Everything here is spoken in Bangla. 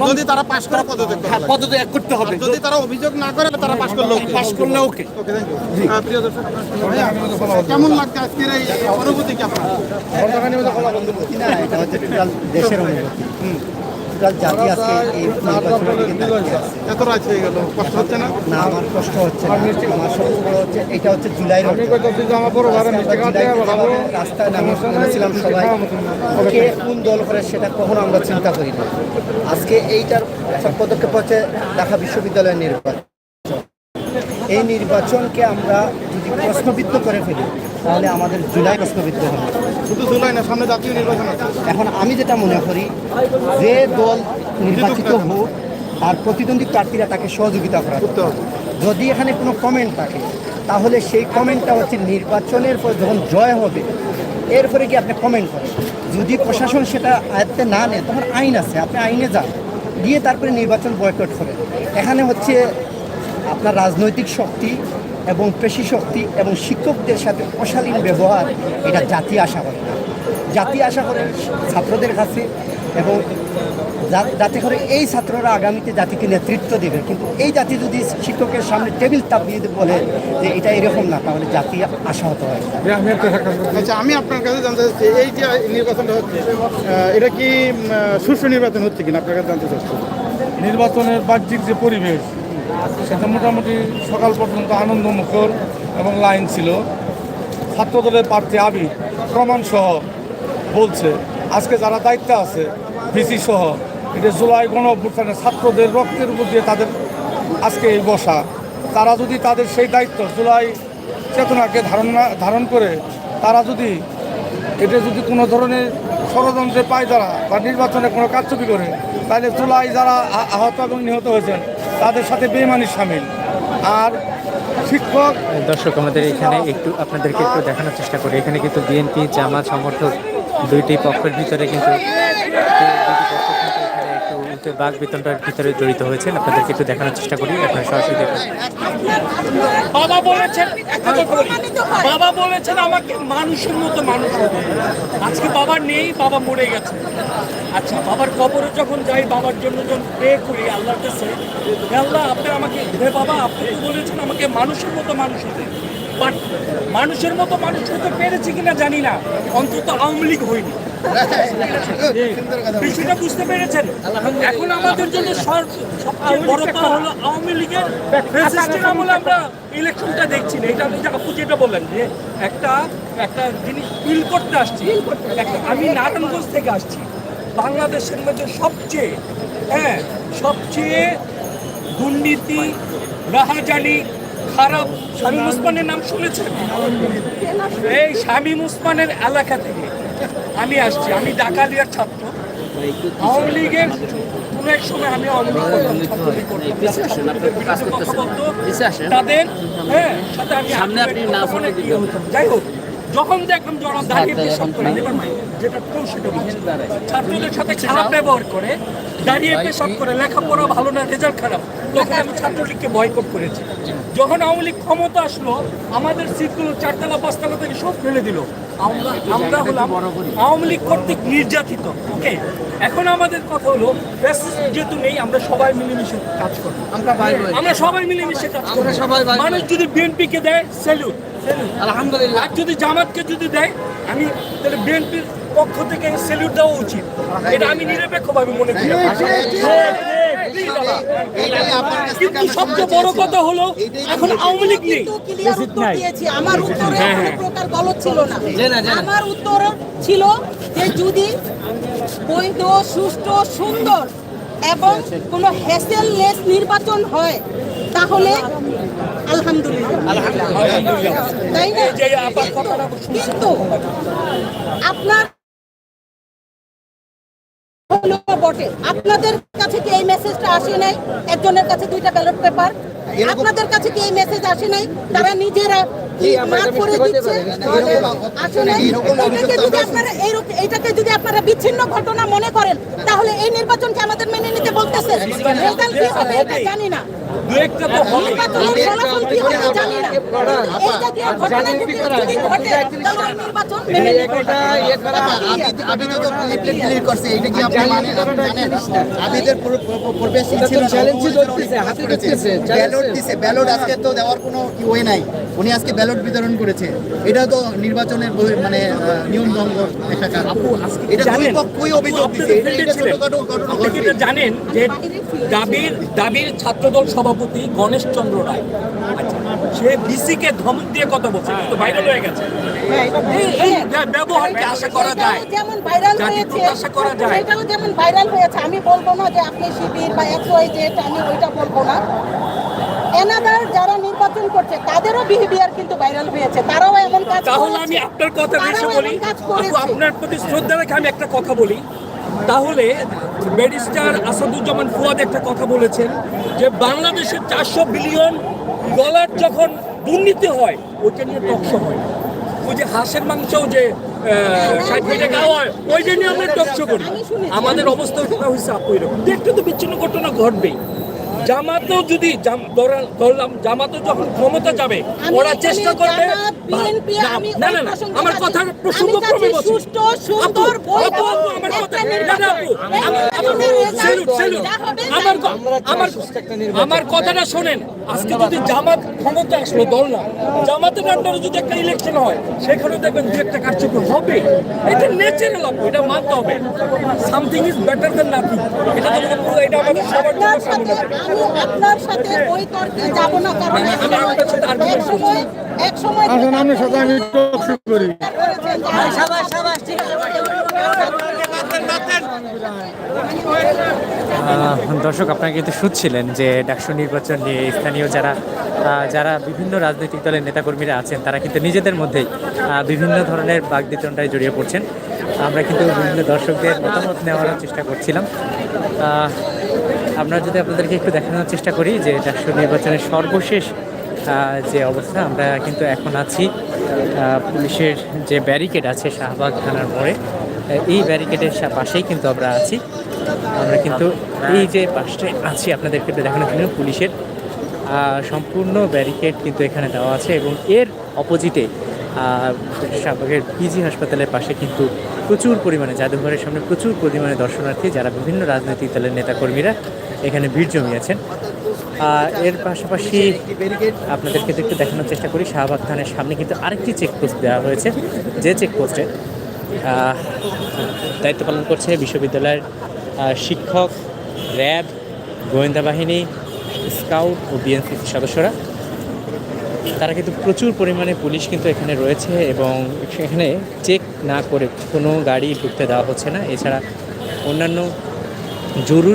যদি তারা পাশ করে পদত্যাগ করে হ্যাঁ, পদত্যাগ করতে হবে। যদি তারা অভিযোগ না করে তারা পাশ করলে ওকে। পাশ করলে ওকে। ওকে থ্যাংক ইউ প্রিয় দর্শক কেমন লাগছে আজকের এই অনুভূতি কি আপনার? দেশের অনুভূতি। টোটাল জাতি আজকে এই নির্বাচনের দিকে তাকিয়ে আছে। এত রাত হয়ে গেল কষ্ট হচ্ছে না? না আমার কষ্ট হচ্ছে না। আমার সবচেয়ে বড় হচ্ছে এটা হচ্ছে জুলাই রাস্তায় নামে বলেছিলাম সবাই। কে কোন দল করে সেটা কখনো আমরা চিন্তা করি না। আজকে এইটার একটা পদক্ষেপ হচ্ছে ঢাকা বিশ্ববিদ্যালয়ের নির্বাচন। এই নির্বাচনকে আমরা যদি প্রশ্নবিদ্ধ করে ফেলি তাহলে আমাদের জুলাই প্রশ্নবিদ্ধ হবে। শুধু জুলাই না সামনে জাতীয় নির্বাচন এখন আমি যেটা মনে করি যে দল নির্বাচিত হোক আর প্রতিদ্বন্দ্বী প্রার্থীরা তাকে সহযোগিতা করা যদি এখানে কোনো কমেন্ট থাকে তাহলে সেই কমেন্টটা হচ্ছে নির্বাচনের পর যখন জয় হবে এরপরে কি আপনি কমেন্ট করেন। যদি প্রশাসন সেটা আয়ত্তে না নেয় তখন আইন আছে আপনি আইনে যান। গিয়ে তারপরে নির্বাচন বয়কট করেন। এখানে হচ্ছে আপনার রাজনৈতিক শক্তি এবং পেশি শক্তি এবং শিক্ষকদের সাথে অশালীন ব্যবহার এটা জাতি আশা করে না। জাতি আশা করে ছাত্রদের কাছে এবং যা- যাতে করে এই ছাত্ররা আগামীতে জাতিকে নেতৃত্ব দেবে। কিন্তু এই জাতি যদি শিক্ষকের সামনে টেবিল তাপ দিয়ে বলে যে এটা এরকম না তাহলে জাতি আশাহত হয় আচ্ছা আমি আপনার কাছে জানতে চাচ্ছি এই যে নির্বাচনটা হচ্ছে এটা কি সুষ্ঠু নির্বাচন হচ্ছে কিনা আপনার কাছে জানতে চাচ্ছি। নির্বাচনের বাহ্যিক যে পরিবেশ সেটা মোটামুটি সকাল পর্যন্ত আনন্দমুখর এবং লাইন ছিল। ছাত্রদলের প্রার্থী আবি প্রমাণসহ বলছে, আজকে যারা দায়িত্বে আছে, ভিসি সহ, এটা জুলাই গণ অভ্যুত্থানে ছাত্রদের রক্তের উপর দিয়ে তাদের আজকে এই বসা। তারা যদি তাদের সেই দায়িত্ব জুলাই চেতনাকে ধারণ ধারণ করে, তারা যদি এটা যদি কোনো ধরনের ষড়যন্ত্রে পায় যারা বা নির্বাচনে কোনো কারচুপি করে, তাহলে জুলাই যারা আহত এবং নিহত হয়েছেন তাদের সাথে বেমানি সামিল। আর শিক্ষক দর্শক, আমাদের এখানে একটু আপনাদেরকে একটু দেখানোর চেষ্টা করি। এখানে কিন্তু বিএনপি, জামাত, সমর্থক দুইটি পক্ষের ভিতরে কিন্তু কিন্তু বাঘ বিতণ্ডার ভিতরে জড়িত হয়েছেন, আপনাদেরকে একটু দেখানোর চেষ্টা করি, আপনারা সরাসরি দেখুন। বাবা বলেছেন বাবা বলেছেন আমাকে মানুষের মতো মানুষ হতে আজকে বাবা নেই, বাবা মরে গেছে। আচ্ছা বাবার কবরে যখন যাই, বাবার জন্য যখন প্রে করি আল্লাহর কাছে আল্লাহ, আপনি আমাকে, হে বাবা, আপনি তো বলেছেন আমাকে মানুষের মতো মানুষ হতে। বাট মানুষের মতো মানুষ হতে পেরেছি কিনা জানি না। অন্তত আওয়ামী লীগ হয়নি। বিষয়টা বুঝতে পেরেছেন? এখন আমাদের জন্য সবচেয়ে আওয়ামী লীগের আমরা ইলেকশনটা দেখছি না। এটা আপনি আপু যেটা বললেন যে একটা একটা জিনিস ফিল করতে আসছি। আমি নারায়ণগঞ্জ থেকে আসছি। বাংলাদেশের মধ্যে সবচেয়ে হ্যাঁ সবচেয়ে দুর্নীতি, রাহাজানি, খারাপ শামীম উসমানের নাম শুনেছেন? এই শামীম উসমানের এলাকা থেকে। আমি আসছি আমি ডাকালিয়ার ছাত্র। আওয়ামী লীগের কোন এক সময় আমি আওয়ামী লীগ তাদের হ্যাঁ সাথে আমি সামনে আপনি না যাই হোক যখন দেখলাম যারা দাঁড়িয়ে পেশাব করে যেটা সেটা ছাত্রদের সাথে খারাপ ব্যবহার করে দাঁড়িয়ে পেশাব করে লেখাপড়া ভালো না রেজাল্ট খারাপ তখন আমি ছাত্রলীগকে বয়কট করেছি। যখন আওয়ামী লীগ ক্ষমতা আসলো আমাদের সিটগুলো চারতলা পাঁচতলা থেকে সব ফেলে দিল। আমরা আমরা হলাম আওয়ামী লীগ কর্তৃক নির্যাতিত ওকে এখন আমাদের কথা হলো যেহেতু নেই আমরা সবাই মিলেমিশে কাজ করি। আমরা আমরা সবাই মিলেমিশে কাজ করি। মানুষ যদি বিএনপি কে দেয় স্যালুট আলহামদুলিল্লাহ। আর যদি জামাতকে যদি দেয় আমি তাহলে বিএনপির পক্ষ থেকে স্যালুট দেওয়া উচিত। এটা আমি নিরপেক্ষভাবে মনে করি। কিন্তু সবচেয়ে বড় কথা হলো এখন আওয়ামী লীগ নেই। আমার উত্তরে কোনো প্রকার গলত ছিল না। আমার উত্তর ছিল যে যদি বৈধ সুষ্ঠু সুন্দর এবং কোনো হ্যাসেললেস নির্বাচন হয় তাহলে আলহামদুলিল্লাহ। তাই না? এই যে আবার কথাটা শুনছি। কিন্তু আপনার বটে। আপনাদের কাছে কি এই মেসেজটা আসে নাই? একজনের কাছে দুইটা ব্যালট পেপার আপনাদের কাছে কি এই মেসেজ আসে নাই? তারা নিজেরা এটাকে যদি আপনারা এইরকম এটাকে যদি আপনারা বিচ্ছিন্ন ঘটনা মনে করেন তাহলে এই নির্বাচনকে আমাদের মেনে নিতে জানি না। দু তো করছে এটা কি আপনি আবিদের প্রবেশই ছিল ব্যালট দিছে ব্যালট আজকে তো দেওয়ার কোনো ওয়ে নাই। উনি আজকে ব্যালট বিতরণ করেছে। এটা তো নির্বাচনের মানে নিয়ম ভঙ্গ একটা কাজ। এটা দুই জানেন? পক্ষই অভিযোগ দিছে। এটা- যে দাবির দাবির ছাত্রদল সভাপতি গণেশ চন্দ্র রায়। আচ্ছা সে বিসি কে ধমক দিয়ে কথা বলছে কিন্তু ভাইরাল হয়ে গেছে। ব্যবহারকে আশা করা যায়। যেমন ভাইরাল হয়েছে প্রত্যাশা করা যায়। সেটাও যেমন ভাইরাল হয়েছে আমি বলব না যে আপনি শিবির বা ওয়াই জেড আমি ওইটা বলব না। এনাদার যারা নির্বাচন করছে তাদেরও বিহেভিয়ার কিন্তু ভাইরাল হয়েছে। তারাও এমন কাজ তাহলে আমি আপনার কথা বেশি বলি। আপনার প্রতি শ্রদ্ধা রেখে আমি একটা কথা বলি। তাহলে ব্যারিস্টার আসাদুজ্জামান ফুয়াদ একটা কথা বলেছেন যে বাংলাদেশের চারশো বিলিয়ন ডলার যখন দুর্নীতি হয় ওইটা নিয়ে টকশো হয়। ওই যে হাঁসের মাংস যে ষাট টাকা হয় ওইটা নিয়ে আমরা টকশো করি। আমাদের অবস্থা হয়েছে আপু এরকম দেখতে তো বিচ্ছিন্ন ঘটনা ঘটবেই। জামাতও যদি ধরলাম জামাতও যখন ক্ষমতা যাবে ওরা চেষ্টা করবে না, না আমার কথা কথার আমি প্রসঙ্গক্রমে বলছি সুষ্ঠু, সুন্দর, আমার। যা হবে কথাটা শোনেন। আজকে যদি জামাত ক্ষমতা আসলো দল না জামাতের আন্ডারে যদি একটা ইলেকশন হয় সেখানে দেখবেন দু একটা কার্যক্রম হবে। এটা ন্যাচারাল আপু এটা মানতে হবে। Something is better than nothing এটা তো এটা আমাদের সবার জন্য আপনার সাথে কামনা আমি আপনার সাথে ওই তর্কে যাব না কারণ আমি- আপনার সাথে argument আসেন সাথে আমি টক শুরু করি। আহ, দর্শক আপনারা কিন্তু শুনছিলেন যে ডাকসু নির্বাচন নিয়ে স্থানীয় যারা আহ, যারা বিভিন্ন রাজনৈতিক দলের নেতাকর্মীরা আছেন তারা কিন্তু নিজেদের মধ্যেই আহ, বিভিন্ন ধরনের বাগবিতণ্ডায় জড়িয়ে পড়ছেন। আমরা কিন্তু বিভিন্ন দর্শকদের মতামত নেওয়ার চেষ্টা করছিলাম। আহ, আমরা যদি আপনাদেরকে একটু দেখানোর চেষ্টা করি যে ডাকসু নির্বাচনের সর্বশেষ যে অবস্থা, আমরা কিন্তু এখন আছি পুলিশের যে ব্যারিকেড আছে শাহবাগ থানার মোড়ে এই ব্যারিকেডের পাশেই কিন্তু আমরা আছি। আমরা কিন্তু এই যে পাশে আছি, আপনাদেরকে দেখানোর জন্য পুলিশের সম্পূর্ণ ব্যারিকেড কিন্তু এখানে দেওয়া আছে এবং এর অপোজিটে শাহবাগের পিজি হাসপাতালের পাশে কিন্তু প্রচুর পরিমাণে জাদুঘরের সামনে প্রচুর পরিমাণে দর্শনার্থী, যারা বিভিন্ন রাজনৈতিক দলের নেতাকর্মীরা এখানে ভিড় জমিয়েছেন। এর পাশাপাশি আপনাদেরকে একটু দেখানোর চেষ্টা করি, শাহবাগ থানের সামনে কিন্তু আরেকটি চেকপোস্ট দেওয়া হয়েছে। যে চেকপোস্টে দায়িত্ব পালন করছে বিশ্ববিদ্যালয়ের শিক্ষক, র্যাব, গোয়েন্দা বাহিনী, স্কাউট ও বিএনসি সদস্যরা। তারা কিন্তু প্রচুর পরিমাণে পুলিশ কিন্তু এখানে রয়েছে এবং এখানে চেক না করে কোনো গাড়ি ঢুকতে দেওয়া হচ্ছে না। এছাড়া অন্যান্য জরুরি